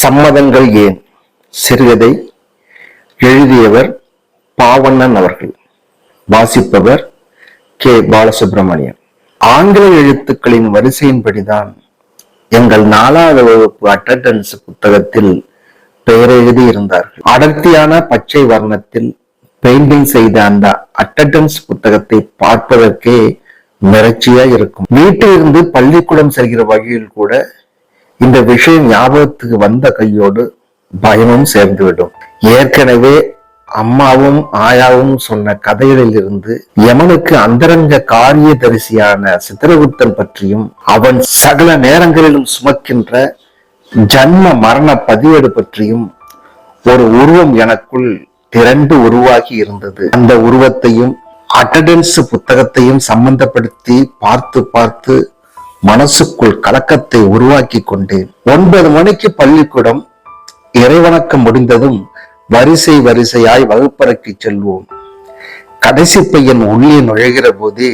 சம்மதங்கள் ஏன்? சிறுகதை எழுதியவர் பாவண்ணன் அவர்கள் வாசிப்பவர் கே. பாலசுப்ரமணியன் ஆங்கில எழுத்துக்களின் வரிசையின்படிதான் எங்கள் நாலாவது வகுப்பு அட்டண்டன்ஸ் புத்தகத்தில் பெயர் எழுதி இருந்தார்கள் அடர்த்தியான பச்சை வர்ணத்தில் பெயிண்டிங் செய்த அந்த அட்டண்டன்ஸ் புத்தகத்தை பார்ப்பதற்கே மிரட்சியா இருக்கும். வீட்டிலிருந்து பள்ளிக்கூடம் செல்கிற வகையில் கூட இந்த விஷயம் ஞாபகத்துக்கு வந்த கையோடு பயமும் சேர்ந்துவிடும் ஏற்கனவே அம்மாவும் ஆயாவும் சொன்ன கதைகளில் இருந்து யமனுக்கு அந்தரங்க காரியதரிசியான சித்திரகுப்தன் பற்றியும் அவன் சகல நேரங்களிலும் சுமக்கின்ற ஜன்ம மரண பதிவேடு பற்றியும் ஒரு உருவம் எனக்குள் திரண்டு உருவாகி இருந்தது. அந்த உருவத்தையும் அட்டண்டன்ஸ் புத்தகத்தையும் சம்பந்தப்படுத்தி பார்த்து பார்த்து மனசுக்குள் கலக்கத்தை உருவாக்கி கொண்டேன். ஒன்பது மணிக்கு பள்ளிக்கூடம் இறைவணக்கம் முடிந்ததும் வரிசை வரிசையாய் வகுப்பறைக்கு செல்வோம். கடைசி பையன் உள்ளே நுழைகிற போதே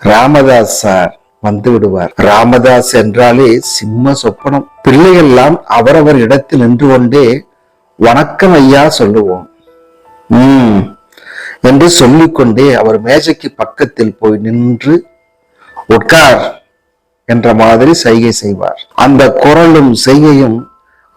ராமதாஸ் சார் வந்து விடுவார். ராமதாஸ் என்றாலே சிம்ம சொப்பனம். பிள்ளைகள்லாம் அவரவர் இடத்தில் நின்று கொண்டே வணக்கம் ஐயா சொல்லுவோம். உம் என்று சொல்லிக்கொண்டே அவர் மேஜைக்கு பக்கத்தில் போய் நின்று உட்கார். என்ற மாதிரி சைகை செய்வார். அந்த குரலும் செய்கையும்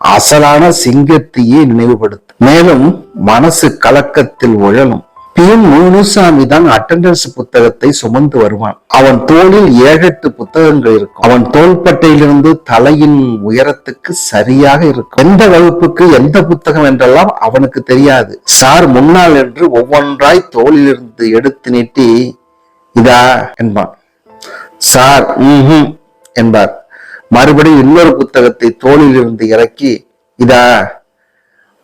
அசலான சிங்கத்தையே நினைவுபடுத்தும். மேலும் மனசு கலக்கத்தில் உழலும். பிஎம் முனுசாமி தான் அட்டண்டன்ஸ் புத்தகத்தை சுமந்து வருவான். அவன் தோளில் ஏழெட்டு புத்தகங்கள் இருக்கும். அவன் தோள்பட்டையிலிருந்து தலையின் உயரத்துக்கு சரியாக இருக்கும். எந்த வகுப்புக்கு எந்த புத்தகம் என்றெல்லாம் அவனுக்கு தெரியாது. சார் முன்னால் என்று ஒவ்வொன்றாய் தோளிலிருந்து எடுத்து நீட்டி இதா என்பான். சார் ம்ஹும் என்பார். மறுபடியும் இன்னொரு புத்தகத்தை தோளில் இருந்து இறக்கி இதா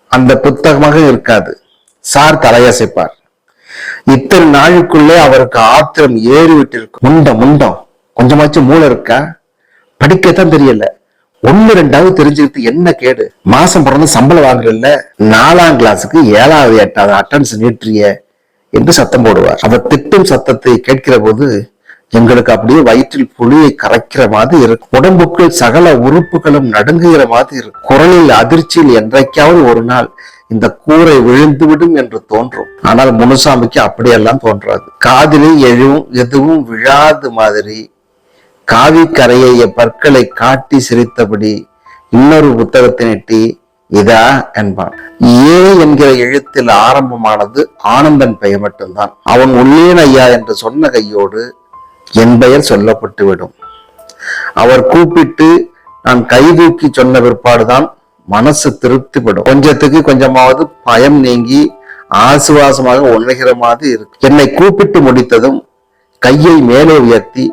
அந்த புத்தகமாக இருக்காது. சார் தலையசைப்பார். இத்தனை நாளுக்குள்ளே அவருக்கு ஆத்திரம் ஏறிவிட்டிருக்கும். முண்டம் முண்டம். கொஞ்சமாச்சும் மூளை இருக்கா? படிக்கத்தான் தெரியல. ஒண்ணு ரெண்டாவது தெரிஞ்சுக்கிட்டு என்ன கேடு? மாசம் பிறந்து சம்பளம் வாங்கல நாலாம் கிளாஸுக்கு ஏழாவது எட்டாவது அட்டன்ஸ் நீட்டிய என்று சத்தம் போடுவார். அவர் திட்டும் சத்தத்தை கேட்கிற போது எங்களுக்கு அப்படியே வயிற்றில் புளியை கரைக்கிற மாதிரி இருக்கும் உடம்புக்குள் சகல உறுப்புகளும் நடுங்குகிற மாதிரி இருக்கும் குரலில் அதிர்ச்சியில் என்றைக்காவது ஒரு நாள் இந்த கூரை விழுந்துவிடும் என்று தோன்றும். ஆனால் முனுசாமிக்கு அப்படியெல்லாம் தோன்றாது. காதிலே எழுவும் எதுவும் விழாது மாதிரி காவி கரையை பற்களை காட்டி சிரித்தபடி இன்னொரு புத்தகத்தை நெட்டி இதா என்பான். ஏ என்கிற எழுத்தில் ஆரம்பமானது ஆனந்தன் பெயர் மட்டும்தான். அவன் உள்ளேன் ஐயா என்று சொன்ன கையோடு என் பெயர் சொல்லப்பட்டு விடும் அவர் கூப்பிட்டு நான் கை தூக்கி சொன்ன பிற்பாடுதான் மனசு திருப்திப்படும். கொஞ்சத்துக்கு கொஞ்சமாவது பயம் நீங்கி ஆசுவாசமாக உணர்கிற மாதிரி இருக்கு. என்னை கூப்பிட்டு முடித்ததும் கையை மேலே உயர்த்தி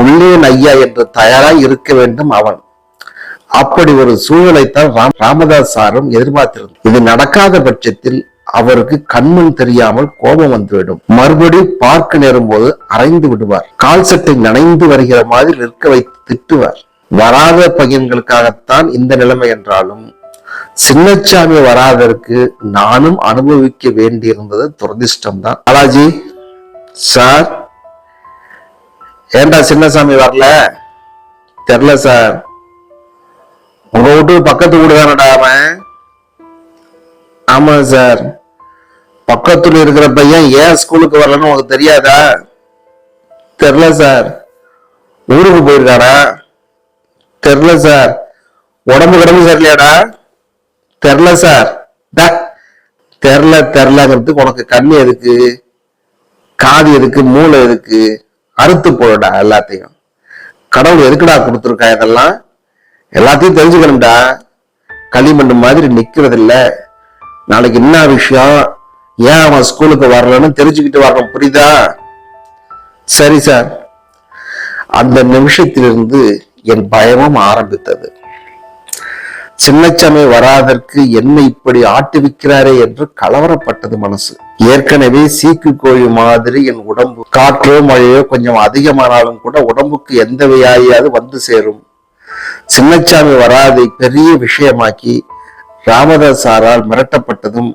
உள்ளே ஐயா என்று தயாராய் இருக்க வேண்டும் அவன். அப்படி ஒரு சூழலைத்தான் ராமதாஸ் சாரும் எதிர்பார்த்திருந்தார் இது நடக்காத பட்சத்தில் அவருக்கு கண்மண் தெரியாமல் கோபம் வந்துவிடும் மறுபடியும் பார்க்க நேரும் போது அரைந்து விடுவார். கால் சட்டை நனைந்து வருகிற மாதிரி நிற்க வைத்து திட்டுவார். வராத பையன்களுக்காகத்தான் இந்த நிலைமை என்றாலும் சின்னச்சாமி வராதற்கு நானும் அனுபவிக்க வேண்டியிருந்தது துரதிர்ஷ்டம் தான் பாலாஜி சார் ஏண்டா சின்னசாமி வரல? தெரில சார். உங்க வீட்டு பக்கத்து வீடு தானடா அவன்? ஆமா சார். பக்கத்துல இருக்கிற பையன் ஏன் ஸ்கூலுக்கு வரலன்னு உங்களுக்கு தெரியாதா? தெரில சார். ஊருக்கு போயிருக்காரா? தெரில சார். உடம்பு கிடம்பு சரியில்லையாடா? தெரில சார். டா, தெரில தெரிலங்கிறதுக்கு உனக்கு கண்ணு எதுக்கு? காது எதுக்கு? மூளை எதுக்கு? அறுத்து போடா எல்லாத்தையும். கடவுள் எதுக்குடா கொடுத்துருக்கா இதெல்லாம்? எல்லாத்தையும் தெரிஞ்சுக்கணும்டா. களிமண் மாதிரி நிற்கிறதில்ல நாளைக்கு என்ன விஷயம்? ஏன் அவன் ஸ்கூலுக்கு வரலன்னு தெரிஞ்சுக்கிட்டு வரணும் புரியுதா? சரி சார். அந்த நிமிஷத்திலிருந்து என் பயமும் ஆரம்பித்தது. சின்னச்சாமி வராதற்கு என்ன இப்படி ஆட்டுவிக்கிறாரே என்று கலவரப்பட்டது மனசு. ஏற்கனவே சீக்கு கோழி மாதிரி என் உடம்பு காற்றோ மழையோ கொஞ்சம் அதிகமானாலும் கூட உடம்புக்கு எந்த வியாதியாவது வந்து சேரும். சின்னச்சாமி வராதை பெரிய விஷயமாக்கி ராமதாஸ் சாரால் மிரட்டப்பட்டதும்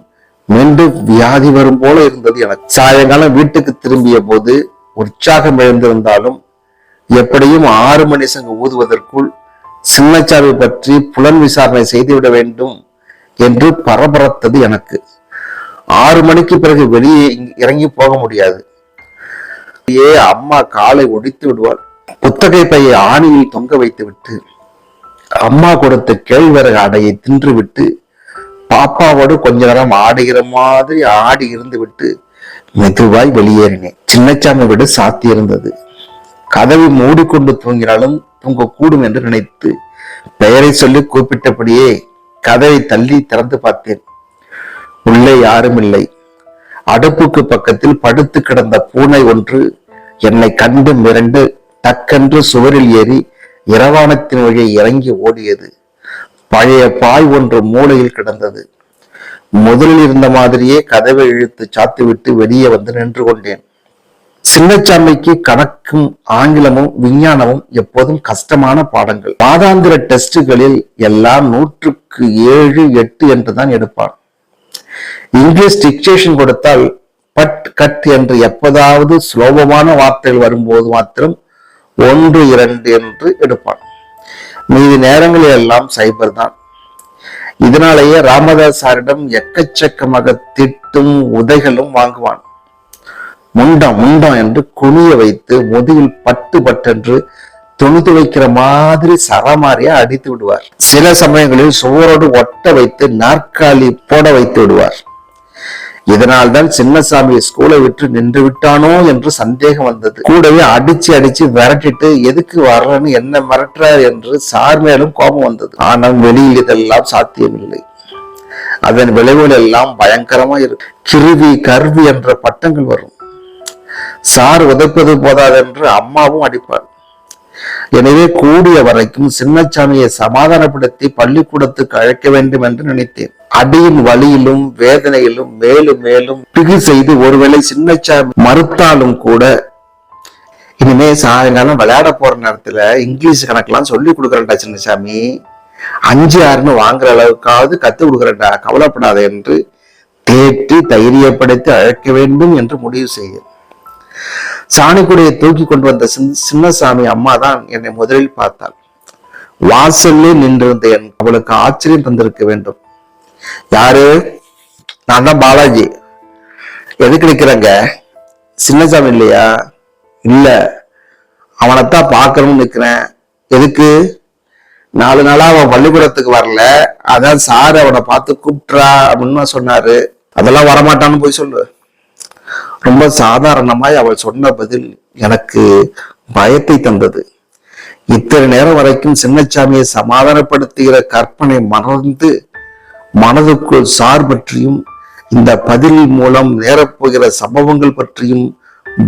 மீண்டும் வியாதி வரும் போல இருந்தது எனக்கு சாயங்காலம் வீட்டுக்கு திரும்பிய போது உற்சாகம் எழுந்திருந்தாலும் எப்படியும் ஆறு மணி சங்க ஊதுவதற்குள் சின்னச்சாமி பற்றி புலன் விசாரணை செய்துவிட வேண்டும் என்று பரபரத்தது எனக்கு. ஆறு மணிக்கு பிறகு வெளியே இறங்கி போக முடியாது. ஏ அம்மா காலை ஒடித்து விடுவாள். புத்தகை பையை ஆணியில் தொங்க வைத்துவிட்டு அம்மா கொடுத்த கேழ்வரகு அடையை தின்றுவிட்டு பாப்பாவோடு கொஞ்ச நேரம் ஆடுகிற மாதிரி ஆடி இருந்து விட்டு மெதுவாய் வெளியேறினேன். சின்னச்சாமி வீடு சாத்தி இருந்தது. கதவை மூடிக்கொண்டு தூங்கினாலும் தூங்கக்கூடும் என்று நினைத்து பெயரை சொல்லி கூப்பிட்டபடியே கதவை தள்ளி திறந்து பார்த்தேன். உள்ளே யாரும் இல்லை. அடுப்புக்கு பக்கத்தில் படுத்து கிடந்த பூனை ஒன்று என்னை கண்டு மிரண்டு டக்கென்று சுவரில் ஏறி இரவானத்தின் வழியை இறங்கி ஓடியது. பழைய பாய் ஒன்று மூலையில் கிடந்தது. முதலில் இருந்த மாதிரியே கதவை இழுத்து சாத்திவிட்டு வெளியே வந்து நின்று கொண்டேன். சின்னச்சாமிக்கு கணக்கும் ஆங்கிலமும் விஞ்ஞானமும் எப்போதும் கஷ்டமான பாடங்கள். மாதாந்திர டெஸ்டுகளில் எல்லாம் நூற்றுக்கு ஏழு எட்டு என்று தான் எடுப்பான். இங்கிலீஷ் டிக்டேஷன் கொடுத்தால் பட் கட் என்று எப்போதாவது சுலபமான வார்த்தைகள் வரும்போது மாத்திரம் ஒன்று இரண்டு என்று எடுப்பான். மீதி நேரங்களில் எல்லாம் சைபர் தான். இதனாலேயே ராமதாஸ் சாரிடம் எக்கச்சக்கமாக திட்டும் உதைகளும் வாங்குவான். முண்டம் முண்டம் என்று குனிய வைத்து முதுகில் பட்டு பட்டென்று துணித்து வைக்கிற மாதிரி சரமாரியா அடித்து விடுவார். சில சமயங்களில் சுவரோடு ஒட்ட வைத்து நாற்காலி போட வைத்து விடுவார். இதனால்தான் சின்னசாமி ஸ்கூலை விட்டு நின்று விட்டானோ என்று சந்தேகம் வந்தது. கூடவே அடிச்சு அடிச்சு விரட்டிட்டு எதுக்கு வர்றன்னு என்ன மிரட்டுறார் என்று சார் மேலும் கோபம் வந்தது. ஆனால் வெளியில் இதெல்லாம் சாத்தியமில்லை. அதன் விளைவுகள் எல்லாம் பயங்கரமா இருக்கு கிருவி கருவி என்ற பட்டங்கள் வரும். சார் உதைப்பது போதாதென்று அம்மாவும் அடிப்பார் எனவே கூடிய வரைக்கும் சின்னச்சாமியை சமாதானப்படுத்தி பள்ளிக்கூடத்துக்கு அழைக்க வேண்டும் என்று நினைத்தேன். அடியின் வலியிலும் வேதனையிலும் மேலும் மேலும் பிகு செய்து ஒருவேளை சின்னச்சா மறுத்தாலும் கூட இனிமே சாயங்காலம் விளையாட போற நேரத்துல இங்கிலீஷ் கணக்கெல்லாம் சொல்லி கொடுக்குறேன்டா சின்னசாமி அஞ்சு ஆறுன்னு வாங்குற அளவுக்காவது கத்து கொடுக்குறேன்டா. கவலைப்படாத என்று தேற்றி தைரியப்படுத்தி அழைக்க வேண்டும் என்று முடிவு செய்தேன் சாணிக்குடையை தூக்கி கொண்டு வந்த சின்னசாமி அம்மா தான் என்னை முதலில் பார்த்தாள். வாசல்லே நின்றிருந்த என் அவளுக்கு ஆச்சரியம் தந்திருக்க வேண்டும். யாரு? நான் தான் பாலாஜி. எதுக்கு நிக்கிறேங்க? சின்னசாமி இல்லையா? இல்ல. அவனைத்தான் பார்க்கணும்னு நிக்கிறேன். எதுக்கு? நாலு நாளா அவன் பள்ளிக்கூடத்துக்கு வரல. அதான் சார் அவனை பார்த்து கூப்பிட்றா அப்படின்னு சொன்னாரு. அதெல்லாம் வரமாட்டான்னு போய் சொல்லு. ரொம்ப சாதாரணமாய் அவள் சொன்ன பதில் எனக்கு பயத்தை தந்தது. இத்தனை நேரம் வரைக்கும் சின்னச்சாமியை சமாதானப்படுத்துகிற கற்பனை மறந்து மனதுக்குள் சார் பற்றியும் இந்த பதில் மூலம் நேரப்போகிற சம்பவங்கள் பற்றியும்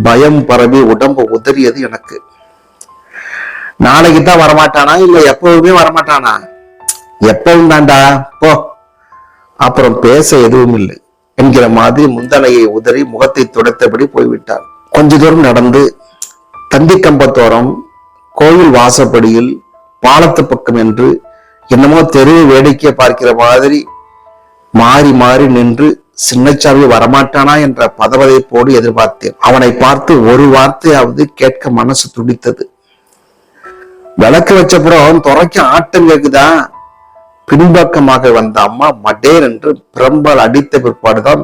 பயம் பரவி உடம்பு உதறியது எனக்கு. நாளைக்கு தான் வரமாட்டானா? இல்ல எப்பவுமே வரமாட்டானா? எப்பவும் தான்டா போ. அப்புறம் பேச எதுவும் இல்லை. என்கிற மாதிரி முந்தனையை உதறி முகத்தை துடைத்தபடி போய்விட்டார். கொஞ்ச தூரம் நடந்து தந்திக்கம்பத்தோரம் கோயில் வாசப்படியில் பாலத்து பக்கம் என்று என்னமோ தெரு வேடிக்கை பார்க்கிற மாதிரி மாறி மாறி நின்று சின்னச்சாமி வரமாட்டானா என்ற பதவதைப்போடு எதிர்பார்த்தேன். அவனை பார்த்து ஒரு வார்த்தையாவது கேட்க மனசு துடித்தது. விளக்கு வச்சப்புறம் துறைக்க ஆட்டம் கேக்குதா பின்பக்கமாக வந்த அம்மா மடேர் என்று பிரம்பல் அடித்த பிற்பாடுதான்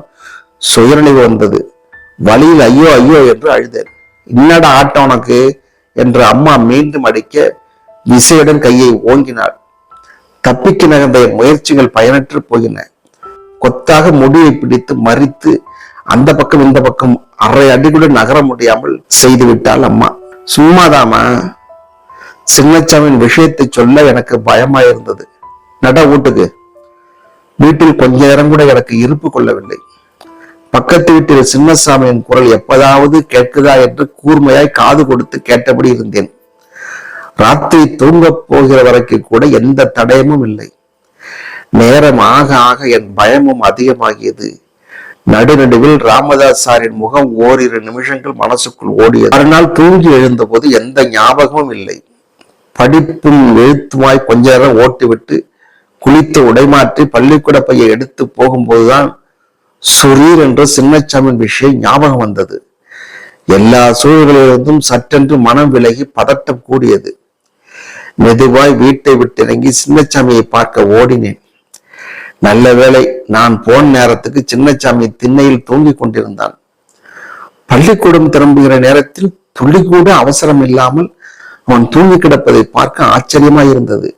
சுயநினைவு வந்தது. வழியில் ஐயோ ஐயோ என்று அழுதேன். என்னடா ஆட்டம் உனக்கு? என்று அம்மா மீண்டும் அடிக்க விசையுடன் கையை ஓங்கினாள். தப்பிக்க நகர்ந்த முயற்சிகள் பயனற்று போயின. கொத்தாக முடியை பிடித்து மறித்து அந்த பக்கம் இந்த பக்கம் அரை அடிக்குள்ள நகர முடியாமல் செய்து விட்டாள் அம்மா. சும்மாதாமா சின்னச்சாமியின் விஷயத்தை சொல்ல எனக்கு பயமாயிருந்தது நட வீட்டுக்கு. வீட்டில் கொஞ்ச நேரம் கூட எனக்கு இருப்பு கொள்ளவில்லை. பக்கத்து வீட்டில் சின்னசாமியின் குரல் எப்பதாவது கேட்குதா என்று கூர்மையாய் காது கொடுத்து கேட்டபடி இருந்தேன். ராத்திரி தூங்கப் போகிற வரைக்கும் கூட எந்த தடயமும் இல்லை. நேரம் ஆக ஆக என் பயமும் அதிகமாகியது. நடுநடுவில் ராமதாஸ் சாரின் முகம் ஓரிரு நிமிஷங்கள் மனசுக்குள் ஓடியது. மறுநாள் தூங்கி எழுந்தபோது எந்த ஞாபகமும் இல்லை. படிப்பும் எழுத்துமாய் கொஞ்ச நேரம் ஓட்டிவிட்டு குளித்து உடைமாற்றி பள்ளிக்கூட பையை எடுத்து போகும்போதுதான் சுரீர் என்ற சின்னச்சாமியின் விஷயம் ஞாபகம் வந்தது. எல்லா சூழல்களிலிருந்தும் சற்றென்று மனம் விலகி பதட்டம் கூடியது. மெதுவாய் வீட்டை விட்டு இறங்கி சின்னச்சாமியை பார்க்க ஓடினேன். நல்ல வேளை நான் போன நேரத்துக்கு சின்னச்சாமி திண்ணையில் தூங்கிக் கொண்டிருந்தான். பள்ளிக்கூடம் திரும்புகிற நேரத்தில் துள்ளி கூட அவசரம் இல்லாமல் அவன் தூங்கி கிடப்பதை பார்க்க ஆச்சரியமாய் இருந்தது.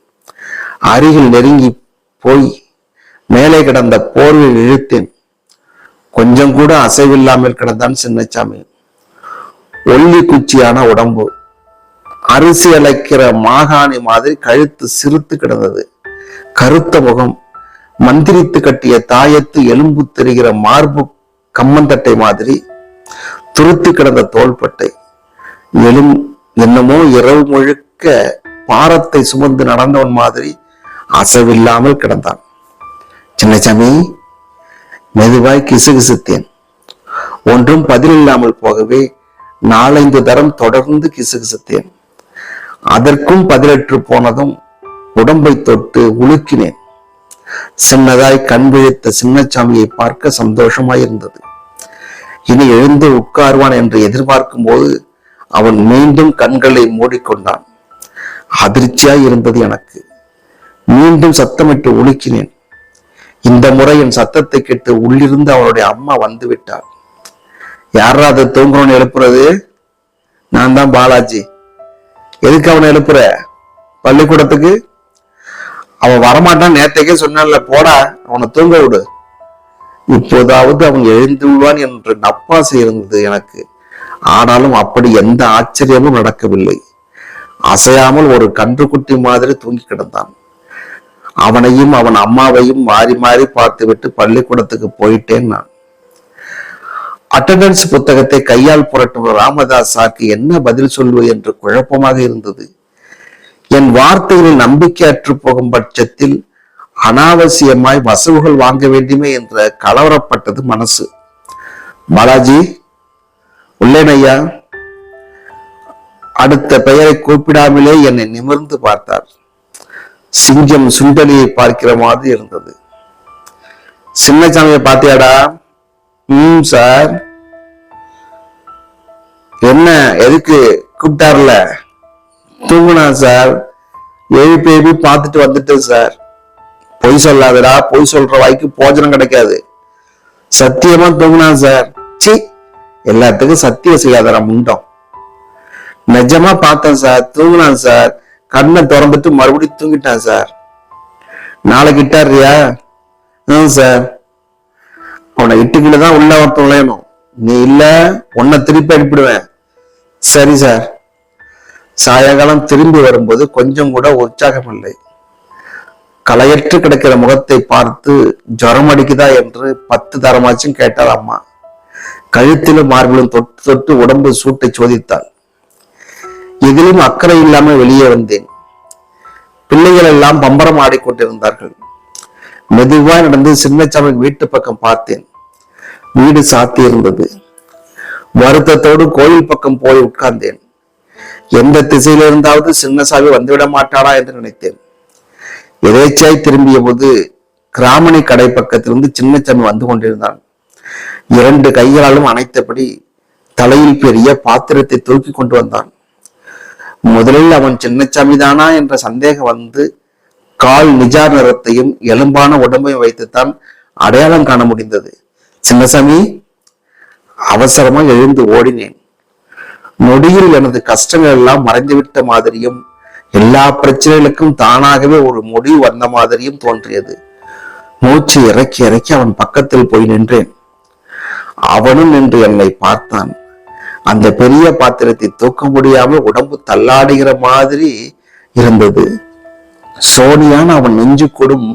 அருகில் நெருங்கி போய் மேலே கிடந்த போர்வையில் இழுத்தேன். கொஞ்சம் கூட அசைவில்லாமல் கிடந்தான் சின்னச்சாமி. ஒல்லி குச்சியான உடம்பு. அரிசி அழைக்கிற மாகாணி மாதிரி கழுத்து சிறுத்து கிடந்தது. கருத்த முகம் மந்திரித்து கட்டிய தாயத்து எலும்பு தெரிகிற மார்பு கம்மந்தட்டை மாதிரி துருத்தி கிடந்த தோள்பட்டை. எலும் என்னமோ இரவு முழுக்க பாரத்தை சுமந்து நடந்தவன் மாதிரி அசைவில்லாமல் கிடந்தான். சின்னசாமி மெதுவாய் கிசுகிசுத்தேன். ஒன்றும் பதிலில்லாமல் போகவே நாலைந்து தரம் தொடர்ந்து கிசுகிசுத்தேன். அதற்கும் பதிலற்று போனதும் உடம்பை தொட்டு உலுக்கினேன். சின்னதாய் கண் விழித்த சின்னச்சாமியை பார்க்க சந்தோஷமாயிருந்தது. இனி எழுந்து உட்கார்வான் என்று எதிர்பார்க்கும் போது அவன் மீண்டும் கண்களை மூடிக்கொண்டான். அதிர்ச்சியாய் இருந்தது எனக்கு. மீண்டும் சத்தமிட்டு உலுக்கினேன். இந்த முறை என் சத்தத்தை கேட்டு உள்ளிருந்து அவனுடைய அம்மா வந்து விட்டாள் யாரா அதை தூங்குறவன் எழுப்புறது? நான் தான் பாலாஜி. எதுக்கு அவனை எழுப்புற? பள்ளிக்கூடத்துக்கு? அவன் வரமாட்டான் நேத்தைக்கே சொன்னான்ல போடா அவனை தூங்க விடு. இப்போதாவது அவன் எழுந்து விடுவான் என்று நப்பாசை இருந்தது எனக்கு. ஆனாலும் அப்படி எந்த ஆச்சரியமும் நடக்கவில்லை. அசையாமல் ஒரு கன்றுக்குட்டி மாதிரி தூங்கி கிடந்தான். அவனையும் அவன் அம்மாவையும் மாறி மாறி பார்த்துவிட்டு பள்ளிக்கூடத்துக்கு போயிட்டேன் நான். அட்டண்டன்ஸ் புத்தகத்தை கையால் புரட்டும் ராமதாஸ் சாக்கு என்ன பதில் சொல்வது என்று குழப்பமாக இருந்தது. என் வார்த்தைகளில் நம்பிக்கையற்று போகும் பட்சத்தில் அனாவசியமாய் வசவுகள் வாங்க வேண்டுமே என்ற கலவரப்பட்டது மனசு. பாலாஜி உள்ளேனையா? அடுத்த பெயரை கூப்பிடாமலே என்னை நிமிர்ந்து பார்த்தார். சிங்கம் சுண்டலியை பார்க்கிற மாதிரி இருந்தது. சின்னசாமியை பார்த்தியாடா? ம் சார். என்ன எதுக்கு கூப்பிட்டார்ல? தூங்குனா சார். எழுப்பி எழுப்பி பார்த்துட்டு வந்துட்டேன் சார். பொய் சொல்லாதடா பொய் சொல்ற வாய்க்கு போஜனம் கிடைக்காது. சத்தியமா தூங்குனா சார். சி எல்லாத்துக்கும் சத்தியம் செய்யாதடா முண்டம். நிஜமா பார்த்தேன் சார். தூங்குனான் சார். கண்ணை திறந்துட்டு மறுபடியும் தூங்கிட்டான் சார். நாளைக்கு இட்டாருயா ம் சார். அவனை இட்டுக்கிட்டு தான் உள்ள ஒருத்தன் விளையணும். நீ இல்ல உன்னை திருப்பி அனுப்பிடுவேன். சரி சார். சாயங்காலம் திரும்பி வரும்போது கொஞ்சம் கூட உற்சாகம் இல்லை களையற்று கிடக்கிற முகத்தை பார்த்து ஜுரம் அடிக்குதா என்று பத்து தரமாச்சும் கேட்டாள் அம்மா. கழுத்திலும் மார்பிலும் தொட்டு தொட்டு உடம்பு சூட்டை சோதித்தாள். எதிலும் அக்கறை இல்லாமல் வெளியே வந்தேன். பிள்ளைகள் எல்லாம் பம்பரம் ஆடிக்கொண்டிருந்தார்கள். மெதுவாய் நடந்து சின்னச்சாமி வீட்டு பக்கம் பார்த்தேன். வீடு சாத்தி இருந்தது வருத்தத்தோடு கோயில் பக்கம் போய் உட்கார்ந்தேன். எந்த திசையிலிருந்தாவது சின்னசாமி வந்துவிட மாட்டாளா என்று நினைத்தேன். எதேச்சியாய் திரும்பிய போது கிராமணி கடை பக்கத்திலிருந்து சின்னச்சாமி வந்து கொண்டிருந்தான். இரண்டு கைகளாலும் அணைத்தபடி தலையில் பெரிய பாத்திரத்தை தூக்கி கொண்டு வந்தான். முதலில் அவன் சின்னச்சாமி தானா என்ற சந்தேகம் வந்து கால் நிஜார் நிறத்தையும் எலும்பான உடம்பையும் வைத்துத்தான் அடையாளம் காண முடிந்தது. சின்னசாமி அவசரமா எழுந்து ஓடினேன். நொடியில் எனது கஷ்டங்கள் எல்லாம் மறைந்துவிட்ட மாதிரியும் எல்லா பிரச்சனைகளுக்கும் தானாகவே ஒரு முடிவு வந்த மாதிரியும் தோன்றியது. மூச்சு இறக்கி இறக்கி அவன் பக்கத்தில் போய் நின்றேன். அவனும் நின்று என்னை பார்த்தான். அந்த பெரிய பாத்திரத்தை தூக்க முடியாமல் உடம்பு தள்ளாடுகிற மாதிரி இருந்தது. சோனியான அவன் நெஞ்சு கொடும்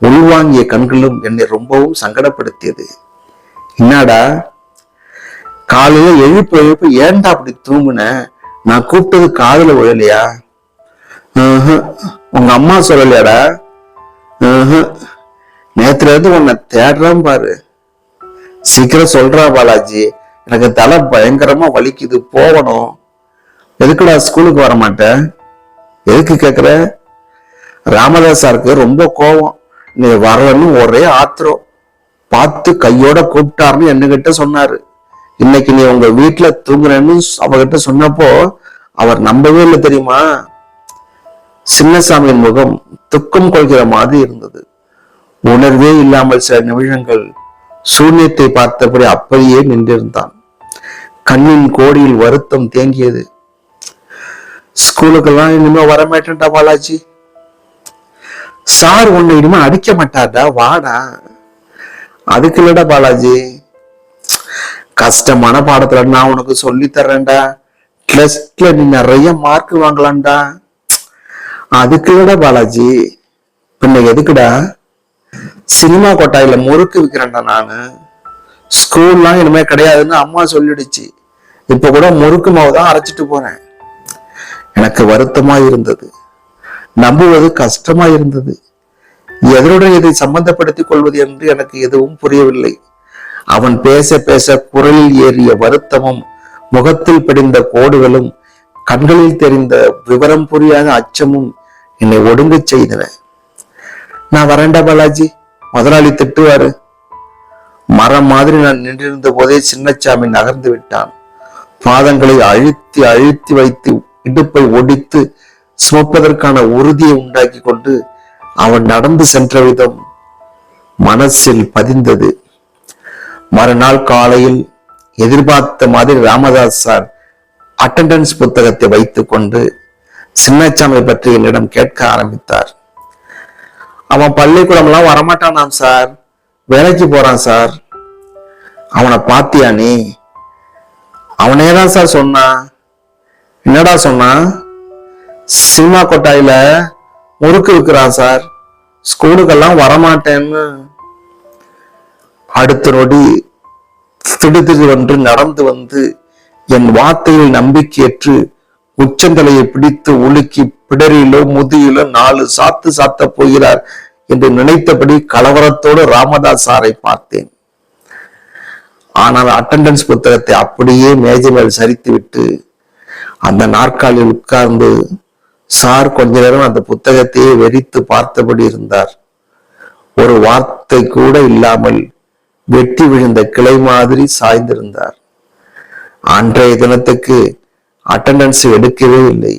உள்வாங்கிய கண்களும் என்னை ரொம்பவும் சங்கடப்படுத்தியது. என்னடா காலையில எழுப்பு எழுப்பு ஏன்டா அப்படி தூங்குன? நான் கூப்பிட்டது காதல விழலையா? உங்க அம்மா சொல்லலையாடா? நேத்துல இருந்து உன்னை தேடுறேன் பாரு. சீக்கிரம் சொல்றா பாலாஜி எனக்கு தலை பயங்கரமா வலிக்குது போகணும். எதுக்குடா ஸ்கூலுக்கு வர மாட்டேன் எதுக்கு கேக்குற? ராமதாஸ் சாருக்கு ரொம்ப கோவம். நீ வரலன்னு ஒரே ஆத்திரம். பார்த்து கையோட கூப்பிட்டாருன்னு என்கிட்ட சொன்னாரு. இன்னைக்கு நீ உங்க வீட்டுல தூங்குறேன்னு அவகிட்ட சொன்னப்போ அவர் நம்பவே இல்லை தெரியுமா? சின்னசாமியின் முகம் துக்கம் கொள்கிற மாதிரி இருந்தது. உணர்வே இல்லாமல் சில நிமிடங்கள் சூன்யத்தை பார்த்தபடி அப்படியே நின்றிருந்தான். கண்ணின் கோடியில் வருத்தம் தேங்கியது. ஸ்கூலுக்கெல்லாம் இனிமே வரமாட்டேன்டா பாலாஜி. சார் உன்னை இனிமே அடிக்க மாட்டாடா வாடா. அதுக்கு இல்லடா பாலாஜி. கஷ்டமான பாடத்துல நான் உனக்கு சொல்லி தர்றேன்டா. டெஸ்ட்ல நீ நிறைய மார்க் வாங்கலாம்டா. அதுக்கு பாலாஜி. பின்ன எதுக்குடா? சினிமா கொட்டாயில முறுக்கு விற்கிறேன்டா நானு. ஸ்கூல்லாம் இனிமே கிடையாதுன்னு அம்மா சொல்லிடுச்சு. இப்ப கூட முறுக்கு மாவு தான் அரைச்சிட்டு போறேன். எனக்கு வருத்தமா இருந்தது. நம்புவது கஷ்டமா இருந்தது. எதனுடன் இதை சம்பந்தப்படுத்திக் கொள்வது என்று எனக்கு எதுவும் புரியவில்லை. அவன் பேச பேச குரலில் ஏறிய வருத்தமும் முகத்தில் படிந்த கோடுகளும் கண்களில் தெரிந்த விவரம் புரியாத அச்சமும் என்னை ஒடுங்கச் செய்தன. நான் வரேன்டா பாலாஜி. முதலாளி திட்டுவாரு. மரம் மாதிரி நான் நின்றிருந்த போதே சின்னச்சாமி நகர்ந்து விட்டான். பாதங்களை அழுத்தி அழுத்தி வைத்து இடுப்பை ஒடித்து சுமப்பதற்கான உறுதியை உண்டாக்கி கொண்டு அவன் நடந்து சென்ற விதம் மனசில் பதிந்தது. மறுநாள் காலையில் எதிர்பார்த்த மாதிரி ராமதாஸ் சார் அட்டண்டன்ஸ் புத்தகத்தை வைத்துக்கொண்டு சின்னச்சாமி பற்றி என்னிடம் கேட்க ஆரம்பித்தார். அவன் பள்ளிக்கூடம்லாம் வரமாட்டானாம் சார். வேலைக்கு போறான் சார். அவனை பாத்தியா நீ? அவனே தான் சார் சொன்னான் என்னடா சொன்னான் சினிமா கொட்டாயில முறுக்கு இருக்கிறான் சார். ஸ்கூலுக்கெல்லாம் வரமாட்டேன்னு. அடுத்த நொடி திடுதிடுவென்று நடந்து வந்து என் வார்த்தையில் நம்பிக்கையற்று உச்சந்தலையை பிடித்து உலுக்கி பிடரிலோ முதியிலோ நாலு சாத்து சாத்த போகிறார் என்று நினைத்தபடி கலவரத்தோடு ராமதாஸ் சாரை பார்த்தேன். ஆனால் அட்டெண்டன்ஸ் புத்தகத்தை அப்படியே மேஜை மேல் சரித்து விட்டு அந்த நாற்காலில் உட்கார்ந்து சார் கொஞ்ச நேரம் அந்த புத்தகத்தையே வெறித்து பார்த்தபடி இருந்தார். ஒரு வார்த்தை கூட இல்லாமல் வெட்டி விழுந்த கிளை மாதிரி சாய்ந்திருந்தார். அன்றைய தினத்துக்கு அட்டெண்டன்ஸ் எடுக்கவே இல்லை.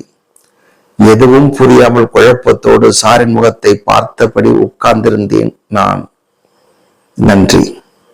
எதுவும் புரியாமல் குழப்பத்தோடு சாரின் முகத்தை பார்த்தபடி உட்கார்ந்திருந்தேன் நான். நன்றி.